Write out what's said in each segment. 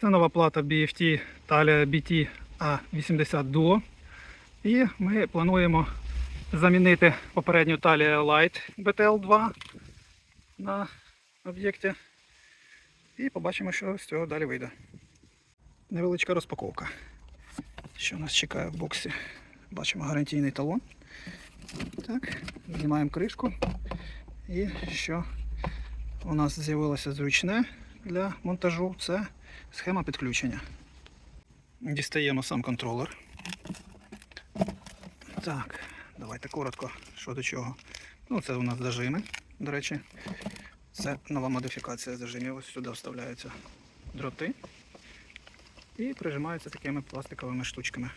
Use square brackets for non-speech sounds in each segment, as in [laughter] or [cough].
Це нова плата BFT Talia BT A80 Duo. І ми плануємо замінити попередню Talia Light BTL2 на об'єкті. І побачимо, що з цього далі вийде. Невеличка розпаковка. Що нас чекає в боксі? Бачимо гарантійний талон. Так, знімаємо кришку. І що у нас з'явилося зручне для монтажу, це схема підключення. Дістаємо сам контролер. Так, давайте коротко, що до чого. Ну, це у нас зажими, до речі. Це нова модифікація зажимів. Ось сюди вставляються дроти і прижимаються такими пластиковими штучками.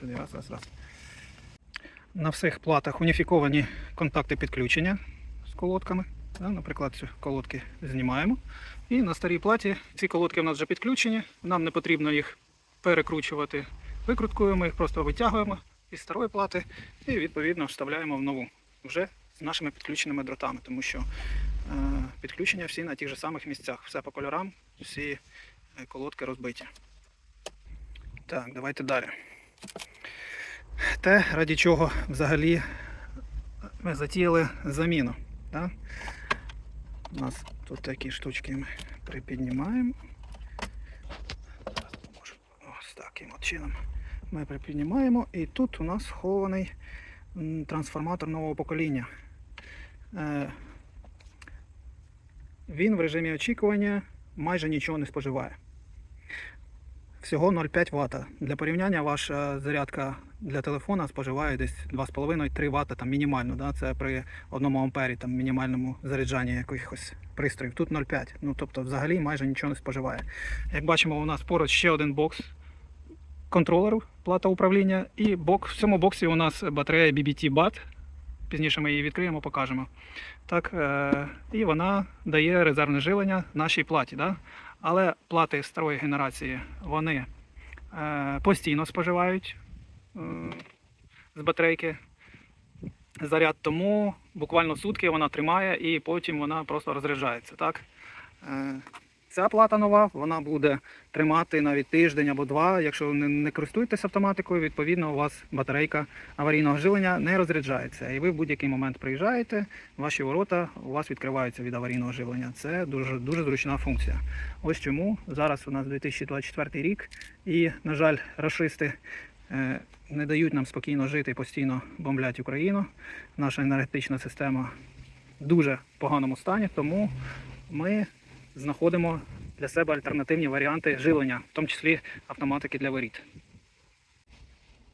Сюди раз, раз, раз. На всіх платах уніфіковані контакти підключення з колодками. Наприклад, ці колодки знімаємо. І на старій платі ці колодки в нас вже підключені. Нам не потрібно їх перекручувати викруткою, ми їх просто витягуємо із старої плати і відповідно вставляємо в нову вже з нашими підключеними дротами, тому що е, підключення всі на тих же самих місцях, все по кольорам, всі е, колодки розбиті. Так, давайте далі. Те, раді чого взагалі ми затіяли заміну. Да? У нас тут такі штучки ми припіднімаємо. Ось таким от чином. Ми припіднімаємо і тут у нас схований трансформатор нового покоління. Е, Він в режимі очікування майже нічого не споживає. Всього 0,5 Вт. Для порівняння ваша зарядка для телефона споживає десь 2,5-3 Вт там мінімально. Да? Це при 1 ампері там, мінімальному заряджанні якихось пристроїв. Тут 0,5. Ну, тобто взагалі майже нічого не споживає. Як бачимо, у нас поруч ще один бокс контролеру, плата управління. І бок, в цьому боксі у нас батарея BBT BAT. Пізніше ми її відкриємо, покажемо. Так, е, і вона дає резервне живлення нашій платі. Да? Але плати старої генерації вони е, постійно споживають е, з батарейки заряд, тому буквально сутки вона тримає і потім вона просто розряджається. Так? Ця плата нова, вона буде тримати навіть тиждень або два. Якщо не, не користуєтесь автоматикою, відповідно у вас батарейка аварійного живлення не розряджається. І ви в будь-який момент приїжджаєте, ваші ворота у вас відкриваються від аварійного живлення. Це дуже, дуже зручна функція. Ось чому зараз у нас 2024 рік, і, на жаль, рашисти е, не дають нам спокійно жити і постійно бомблять Україну. Наша енергетична система в дуже поганому стані, тому ми знаходимо для себе альтернативні варіанти живлення, в тому числі автоматики для воріт.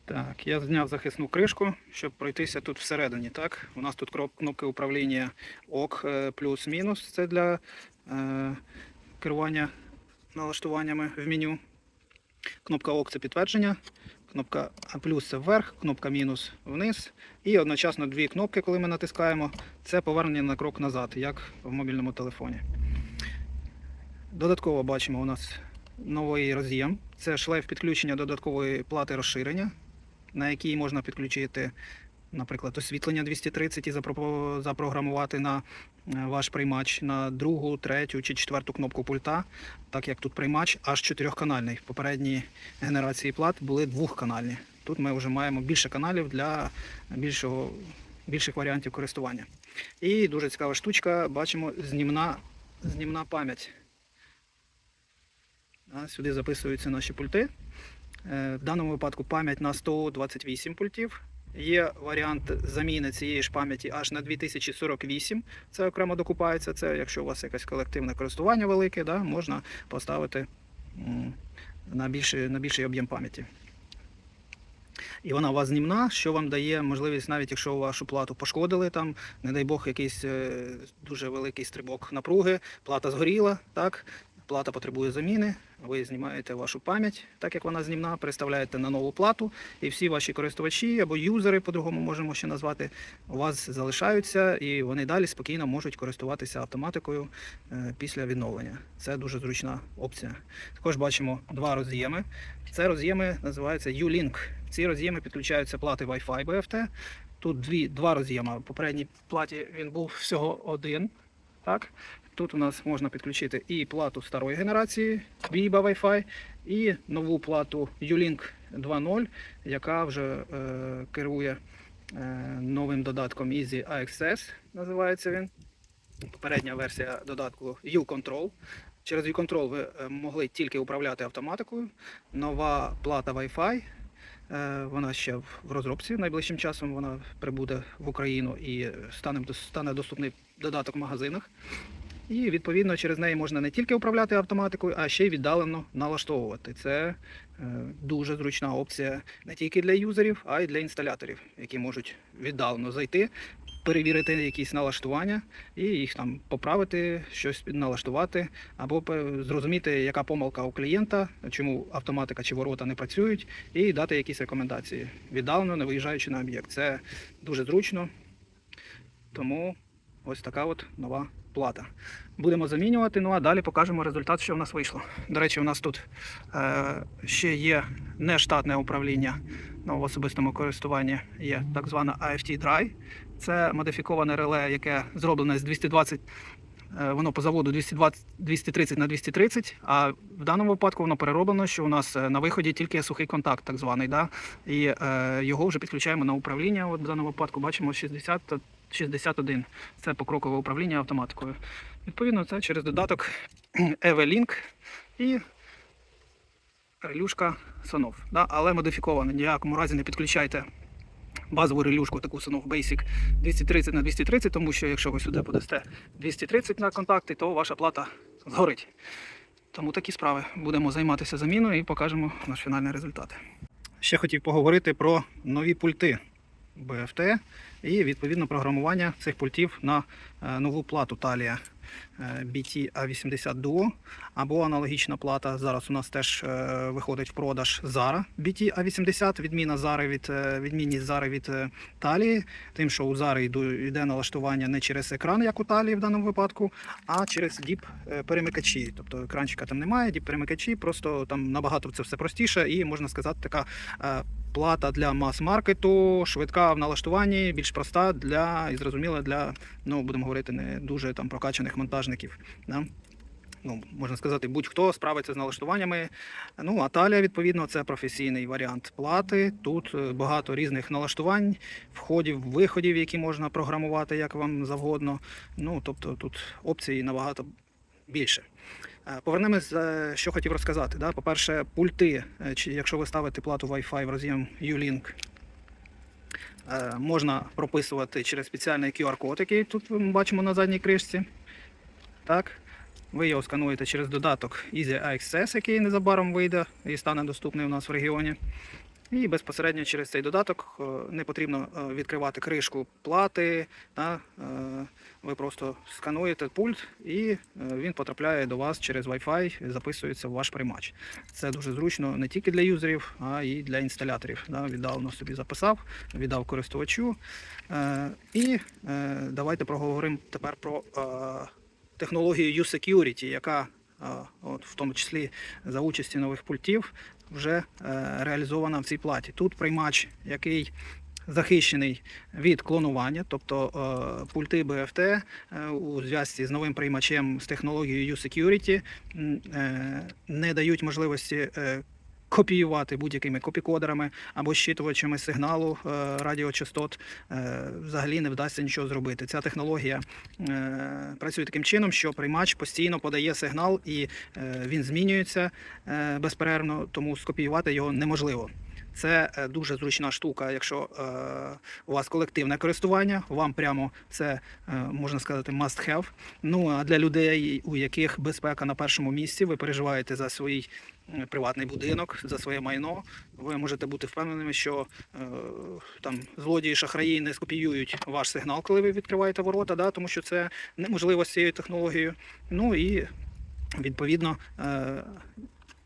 Так, я зняв захисну кришку, щоб пройтися тут всередині. Так? У нас тут кнопки управління ОК е, плюс-мінус. Це для е, керування налаштуваннями в меню. Кнопка ОК це підтвердження, кнопка плюс це вверх, кнопка мінус вниз. І одночасно дві кнопки, коли ми натискаємо, це повернення на крок назад, як в мобільному телефоні. Додатково бачимо у нас новий роз'єм. Це шлейф підключення додаткової плати розширення, на якій можна підключити, наприклад, освітлення 230 і запрограмувати на е, ваш приймач на другу, третю чи четверту кнопку пульта, так як тут приймач аж чотирьохканальний. В попередній генерації плат були двохканальні. Тут ми вже маємо більше каналів для більшого, більших варіантів користування. І дуже цікава штучка, бачимо знімна, знімна пам'ять. Сюди записуються наші пульти. Е, В даному випадку пам'ять на 128 пультів. Є варіант заміни цієї ж пам'яті аж на 2048. Це окремо докупається. Це якщо у вас якесь колективне користування велике, да, можна поставити на більший, на більший об'єм пам'яті. І вона у вас знімна, що вам дає можливість, навіть якщо вашу плату пошкодили, там, не дай Бог, якийсь е, дуже великий стрибок напруги, плата згоріла, так, плата потребує заміни, ви знімаєте вашу пам'ять, так як вона знімна, переставляєте на нову плату, і всі ваші користувачі або юзери, по-другому можемо ще назвати, у вас залишаються і вони далі спокійно можуть користуватися автоматикою е, після відновлення. Це дуже зручна опція. Також бачимо два роз'єми. Це роз'єми називаються U-Link. Ці роз'єми підключаються плати Wi-Fi BFT. Тут дві, два роз'єми. В попередній платі він був всього один. Так? Тут у нас можна підключити і плату старої генерації Viba Wi-Fi, і нову плату Ulink 2.0, яка вже е, керує е, новим додатком Easy AXS, називається він. Попередня версія додатку U-Control. Через U-Control ви е, могли тільки управляти автоматикою. Нова плата Wi-Fi. е, Вона ще в розробці. Найближчим часом вона прибуде в Україну і стане доступний додаток в магазинах. І відповідно через неї можна не тільки управляти автоматикою, а ще й віддалено налаштовувати. Це е, дуже зручна опція не тільки для юзерів, а й для інсталяторів, які можуть віддалено зайти, перевірити якісь налаштування і їх там поправити, щось налаштувати, або зрозуміти, яка помилка у клієнта, чому автоматика чи ворота не працюють, і дати якісь рекомендації віддалено, не виїжджаючи на об'єкт. Це дуже зручно. Тому ось така от нова плата. Будемо замінювати, ну а далі покажемо результат, що в нас вийшло. До речі, у нас тут е, ще є нештатне управління ну, в особистому користуванні, є так звана AFT Dry. Це модифіковане реле, яке зроблене з 220, е, воно по заводу 220, 230 на 230, а в даному випадку воно перероблено, що у нас е, на виході тільки сухий контакт, так званий. Да? І е, його вже підключаємо на управління. От в даному випадку бачимо 60 та 61. Це покрокове управління автоматикою. Відповідно, це через додаток [clears throat] EV-Link і релюшка Sonov. Да? Але модифікована. Ні в якому разі не підключайте базову релюшку, таку Sonov Basic 230 на 230, тому що якщо ви сюди подасте 230 на контакти, то ваша плата згорить. Тому такі справи. Будемо займатися заміною і покажемо наш фінальний результат. Ще хотів поговорити про нові пульти BFT і відповідно програмування цих пультів на е, нову плату е, BT A80 Duo або аналогічна плата. Зараз у нас теж е, виходить в продаж Zara BT A80, відміна Zara від, е, відмінність Zara від е, Талії, тим, що у Zara йде налаштування не через екран, як у Талії в даному випадку, а через діп е, перемикачі. Тобто екранчика там немає, діп перемикачі, просто там набагато це все простіше і можна сказати, така плата для мас-маркету, швидка в налаштуванні, більш проста для і зрозуміла для, ну будемо говорити, не дуже там прокачаних монтажників. Да? Ну, можна сказати, будь-хто справиться з налаштуваннями. Ну, а Талія, відповідно, це професійний варіант плати. Тут е, багато різних налаштувань, входів, виходів, які можна програмувати як вам завгодно. Ну, тобто тут опцій набагато більше. Е, Повернемось, е, що хотів розказати. Да? По-перше, пульти, якщо ви ставите плату Wi-Fi в роз'єм U-Link, можна прописувати через спеціальний QR-код, який тут ми бачимо на задній кришці. Так. Ви його скануєте через додаток Easy Access, який незабаром вийде і стане доступний у нас в регіоні. І безпосередньо через цей додаток е, не потрібно е, відкривати кришку плати. да, е, Ви просто скануєте пульт і він потрапляє до вас через Wi-Fi, записується в ваш приймач. Це дуже зручно не тільки для юзерів, а й для інсталяторів. Да, Віддалено собі записав, віддав користувачу. І давайте проговоримо тепер про технологію U-Security, яка от, в тому числі за участі нових пультів вже е, реалізована в цій платі. Тут приймач, який захищений від клонування, тобто е, пульти BFT е, у зв'язці з новим приймачем з технологією U-Security не дають можливості копіювати будь-якими копікодерами або щитувачами сигналу е, радіочастот. Е, взагалі не вдасться нічого зробити. Ця технологія е, працює таким чином, що приймач постійно подає сигнал і він змінюється безперервно, тому скопіювати його неможливо. Це е, дуже зручна штука, якщо е, у вас колективне користування, вам прямо це е, можна сказати must have. Ну а для людей, у яких безпека на першому місці, ви переживаєте за свій приватний будинок, за своє майно. Ви можете бути впевненими, що там злодії шахраї не скопіюють ваш сигнал, коли ви відкриваєте ворота, да, тому що це неможливо з цією технологією. Ну і відповідно.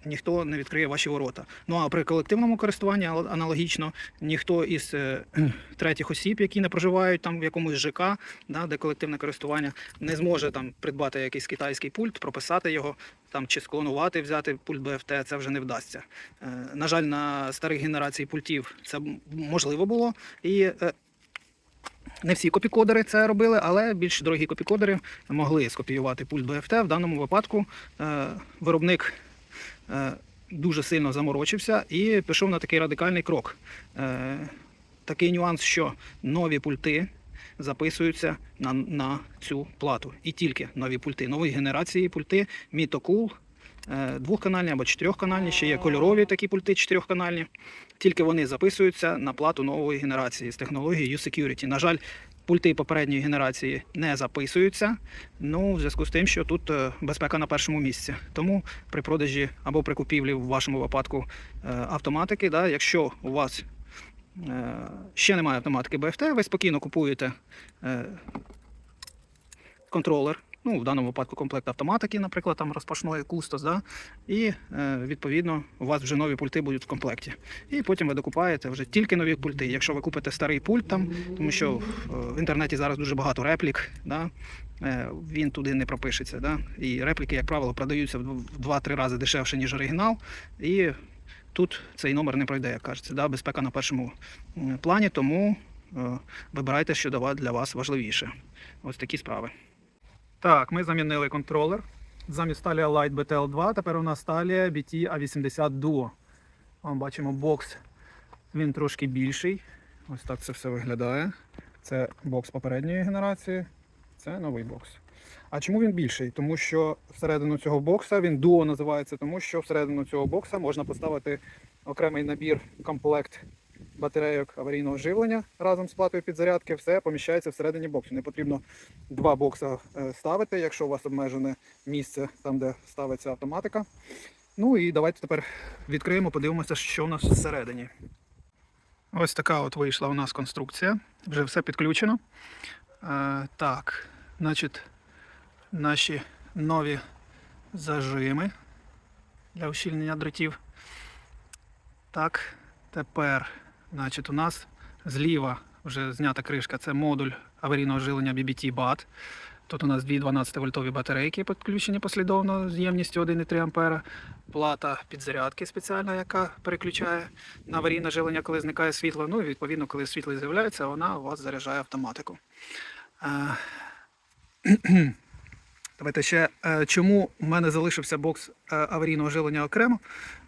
Ніхто не відкриє ваші ворота. Ну а при колективному користуванні ал- аналогічно ніхто із е, [clears throat] третіх осіб, які не проживають там в якомусь ЖК, да, де колективне користування, не зможе там придбати якийсь китайський пульт, прописати його там чи склонувати, взяти пульт BFT, це вже не вдасться. Е, на жаль, на старих генерацій пультів це можливо було. І е, Не всі копікодери це робили, але більш дорогі копікодери могли скопіювати пульт BFT. В даному випадку виробник дуже сильно заморочився і пішов на такий радикальний крок. Е, такий нюанс, що нові пульти записуються на, на цю плату. І тільки нові пульти, нової генерації пульти Mito е, двохканальні або чотирьохканальні, ще є кольорові такі пульти чотирьохканальні. Тільки вони записуються на плату нової генерації з технологією U-Security. На жаль, пульти попередньої генерації не записуються. Ну, в зв'язку з тим, що тут е, безпека на першому місці. Тому при продажі або при купівлі в вашому випадку е, автоматики, да, якщо у вас е, ще немає автоматики BFT, ви спокійно купуєте контролер. Ну, в даному випадку комплект автоматики, наприклад, там розпашної кустос, да? і е, відповідно у вас вже нові пульти будуть в комплекті. І потім ви докупаєте вже тільки нові пульти. Якщо ви купите старий пульт, там, тому що е, в інтернеті зараз дуже багато реплік, да? е, він туди не пропишеться. Да? І репліки, як правило, продаються в дв- в 2-3 рази дешевше, ніж оригінал. І тут цей номер не пройде, як кажеться. Да? Безпека на першому плані, тому вибирайте, що для вас важливіше. Ось такі справи. Так, ми замінили контролер. Замість Talia Light BTL2, тепер у нас Talia BT A80 Duo. Вон бачимо бокс, він трошки більший. Ось так це все виглядає. Це бокс попередньої генерації, це новий бокс. А чому він більший? Тому що всередину цього бокса він Duo називається, тому що всередину цього бокса можна поставити окремий набір комплект батарейок аварійного живлення разом з платою підзарядки. Все поміщається всередині боксу. Не потрібно два бокса е, ставити, якщо у вас обмежене місце там, де ставиться автоматика. Ну і давайте тепер відкриємо, подивимося, що у нас всередині. Ось така от вийшла у нас конструкція. Вже все підключено. Е, так, значить, наші нові зажими для ущільнення дротів. Так, тепер, значить, у нас зліва вже знята кришка. Це модуль аварійного жилення BBT BAT. Тут у нас дві 12 вольтові батарейки підключені послідовно з ємністю 1,3 А. Плата підзарядки спеціальна, яка переключає на аварійне жилення, коли зникає світло. Ну і відповідно, коли світло з'являється, вона у вас заряджає автоматику. Давайте ще е, чому в мене залишився бокс е, аварійного жилення окремо?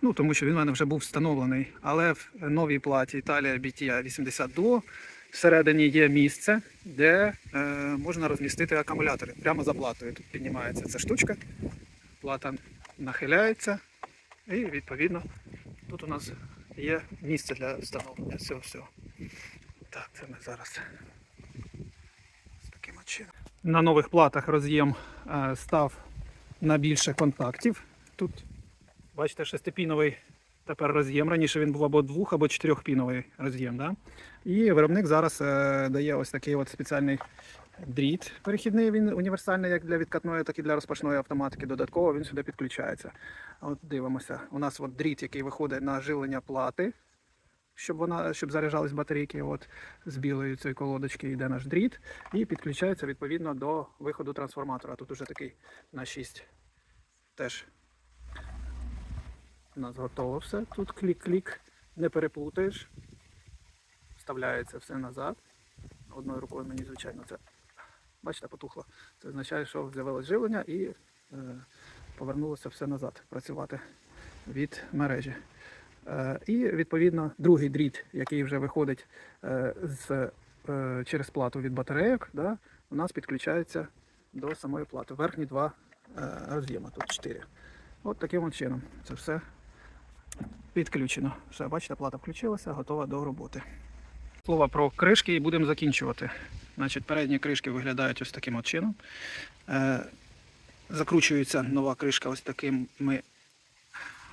Ну тому що він в мене вже був встановлений. Але в новій платі Italia BT 80 Duo всередині є місце, де е, можна розмістити акумулятори. Прямо за платою. Тут піднімається ця штучка, плата нахиляється, і відповідно тут у нас є місце для встановлення цього всього. Так, це ми зараз з таким чином. На нових платах роз'єм е, став на більше контактів. Тут, бачите, шестипіновий тепер роз'єм. Раніше він був або двох, або чотирьохпіновий роз'єм. Да? І виробник зараз е, дає ось такий от спеціальний дріт перехідний. Він універсальний як для відкатної, так і для розпашної автоматики. Додатково він сюди підключається. От дивимося. У нас от дріт, який виходить на живлення плати щоб вона щоб заряджались батарейки. От з білої цієї колодочки йде наш дріт і підключається відповідно до виходу трансформатора. Тут уже такий на 6 теж у нас готово все. Тут клік-клік, не переплутаєш. Вставляється все назад. Одною рукою мені, звичайно, це бачите, потухло. Це означає, що з'явилось живлення і е, повернулося все назад працювати від мережі. Е, І відповідно другий дріт, який вже виходить е, з, е, через плату від батарейок, да, у нас підключається до самої плати. Верхні два роз'єми, тут чотири. От таким от чином це все підключено. Все, бачите, плата включилася, готова до роботи. Слова про кришки і будемо закінчувати. Значить, передні кришки виглядають ось таким от чином. Закручується нова кришка ось такими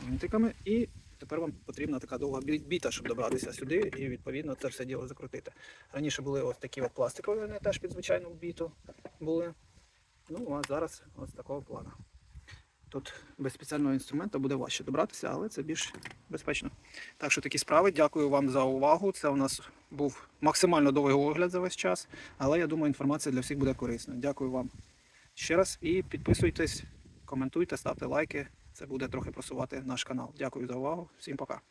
гвинтиками і Тепер вам потрібна така довга біта, щоб добратися сюди і відповідно це все діло закрутити. Раніше були ось такі от пластикові, вони теж під звичайну біту були. Ну а зараз ось такого плану. Тут без спеціального інструменту буде важче добратися, але це більш безпечно. Так що такі справи. Дякую вам за увагу. Це у нас був максимально довгий огляд за весь час, але я думаю, інформація для всіх буде корисна. Дякую вам ще раз і підписуйтесь, коментуйте, ставте лайки. Це буде трохи просувати наш канал. Дякую за увагу. Всім пока.